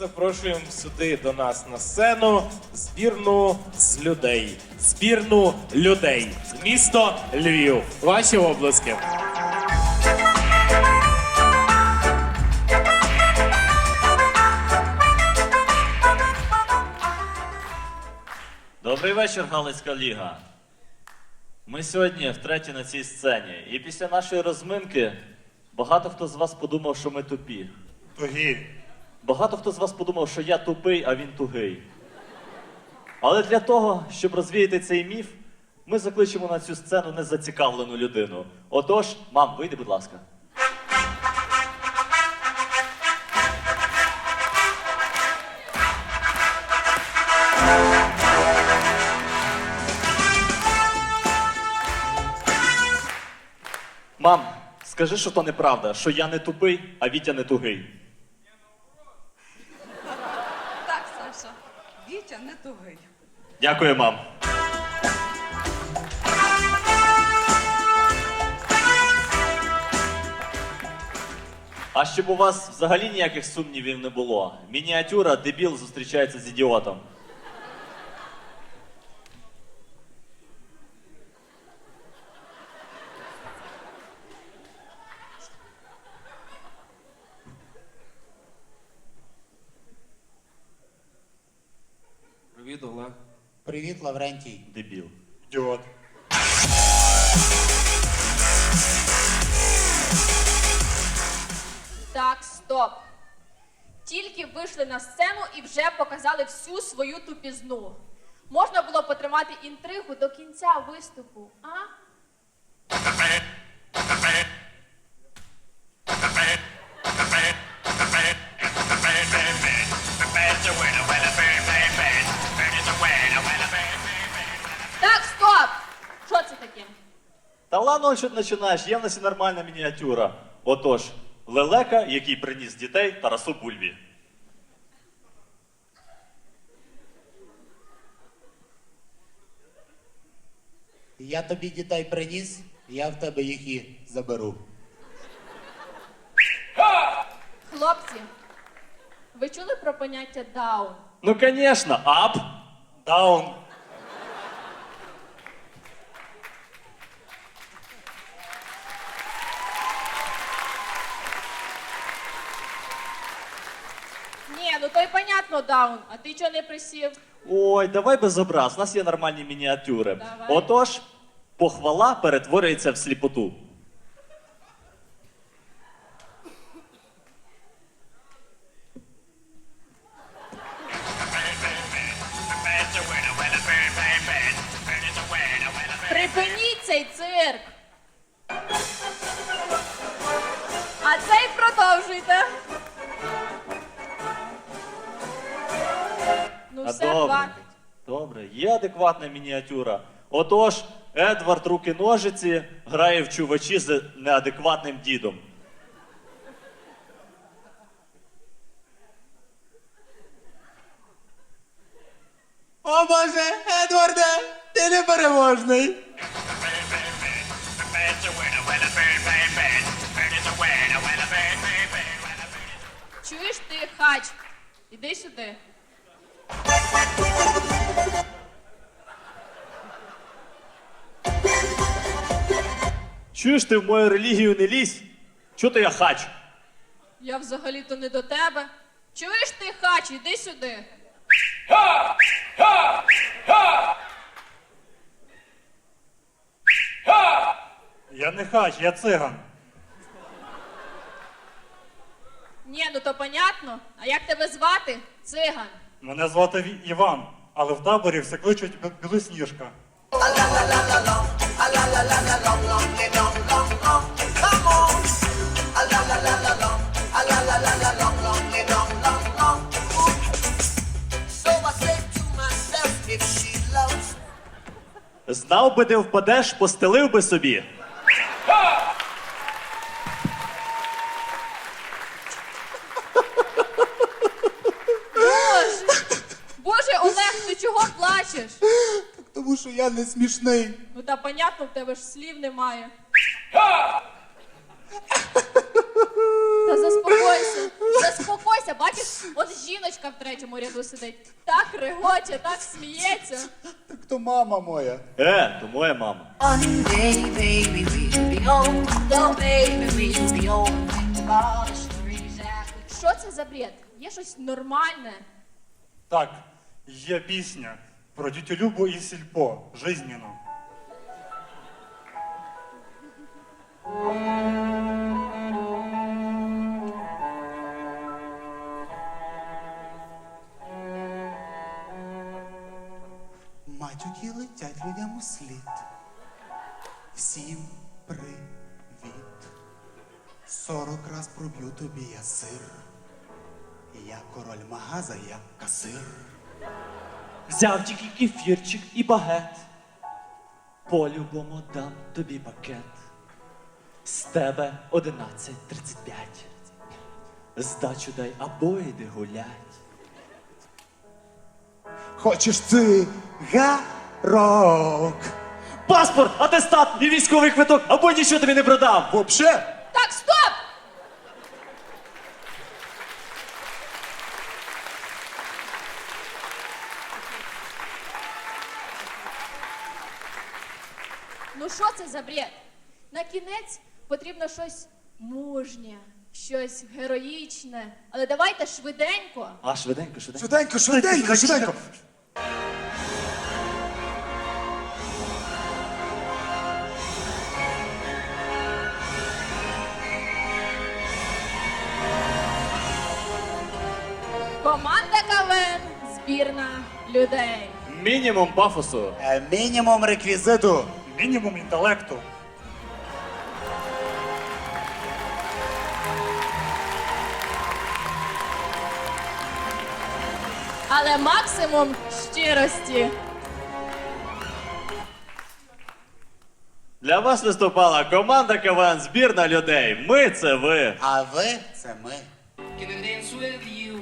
запрошуємо сюди до нас на сцену збірну з людей. Збірну людей. Місто Львів. Ваші обласки. Добрий вечір, Галицька Ліга. Ми сьогодні втретє на цій сцені. І після нашої розминки багато хто з вас подумав, що ми тупі. Тугі. Багато хто з вас подумав, що я тупий, а він тугий. Але для того, щоб розвіяти цей міф, ми закличемо на цю сцену незацікавлену людину. Отож, мам, вийди, будь ласка. Мам, скажи, що то неправда, що я не тупий, а Вітя не тугий. Так, Саша, Вітя не тугий. Дякую, мам. А щоб у вас взагалі ніяких сумнівів не було. Мініатюра дебіл зустрічається з ідіотом. Привіт, Лаврентій. Дебіл. Ідіот. Так, стоп. Тільки вийшли на сцену і вже показали всю свою тупізну. Можна було потримати інтригу до кінця виступу, а? Та ладно, що ти починаєш, є в нас і нормальна мініатюра. Отож, лелека, який приніс дітей Тарасу Бульбі. Я тобі дітей приніс, я в тебе їх і заберу. Хлопці, ви чули про поняття даун? Ну, звісно, ап. Даун. Ні, ну то й понятно даун, а ти чого не присів? Ой, давай без образ, у нас є нормальні мініатюри. Давай. Отож, похвала перетворюється в сліпоту. Припиніть цей цирк! А цей продовжуйте. Все, добре. хватить. Добре, є адекватна мініатюра. Отож, Едвард руки ножиці грає в чувачі з неадекватним дідом. О Боже, Едварде, ти непереможний. Чуєш ти, хач? Іди сюди. Чуєш ти в мою релігію не лізь? Чого ти я хач? Я взагалі-то не до тебе. Чуєш ти, хач, іди сюди. Я не хач, я циган. Ні, ну то понятно. А як тебе звати? Циган. Мене звати Іван, але в таборі все кличуть Бі- Білосніжка. Знав би, де впадеш, постелив би собі. Боже! Боже, Олег, ти чого плачеш? Тому що я не смішний. Ну та понятно, в тебе ж слів немає. Та заспокойся. Заспокойся, бачиш, от жіночка в третьому ряду сидить. Так регоче, так сміється. Так то мама моя. Е, то моя мама. One day, baby, we'll be old. Oh, baby, we'll be old. Think of the stories that we Що це за бред? Є щось нормальне. Так, є пісня про Любу і сільпо. Жизненно. Матюки летять людям у слід. Всім привіт. Сорок раз проб'ю тобі я сир. Я король магаза, я касир. Взяв тільки кефірчик і багет. По-любому дам тобі пакет. З тебе 11.35. Здачу дай або йди гулять. Хочеш цигарок? Паспорт, атестат і військовий квиток, або нічого тобі не продам. Вообще? Так, стоп! Ну що це за бред? На кінець потрібно щось мужнє, щось героїчне. Але давайте швиденько. А, швиденько, швиденько. Швиденько, швиденько, швиденько. Команда КВН, збірна людей. Мінімум пафосу. Е, Мінімум реквізиту. Мінімум інтелекту. Але максимум щирості. Для вас виступала команда КВН збірна людей. Ми це ви. А ви це ми. can dance with you.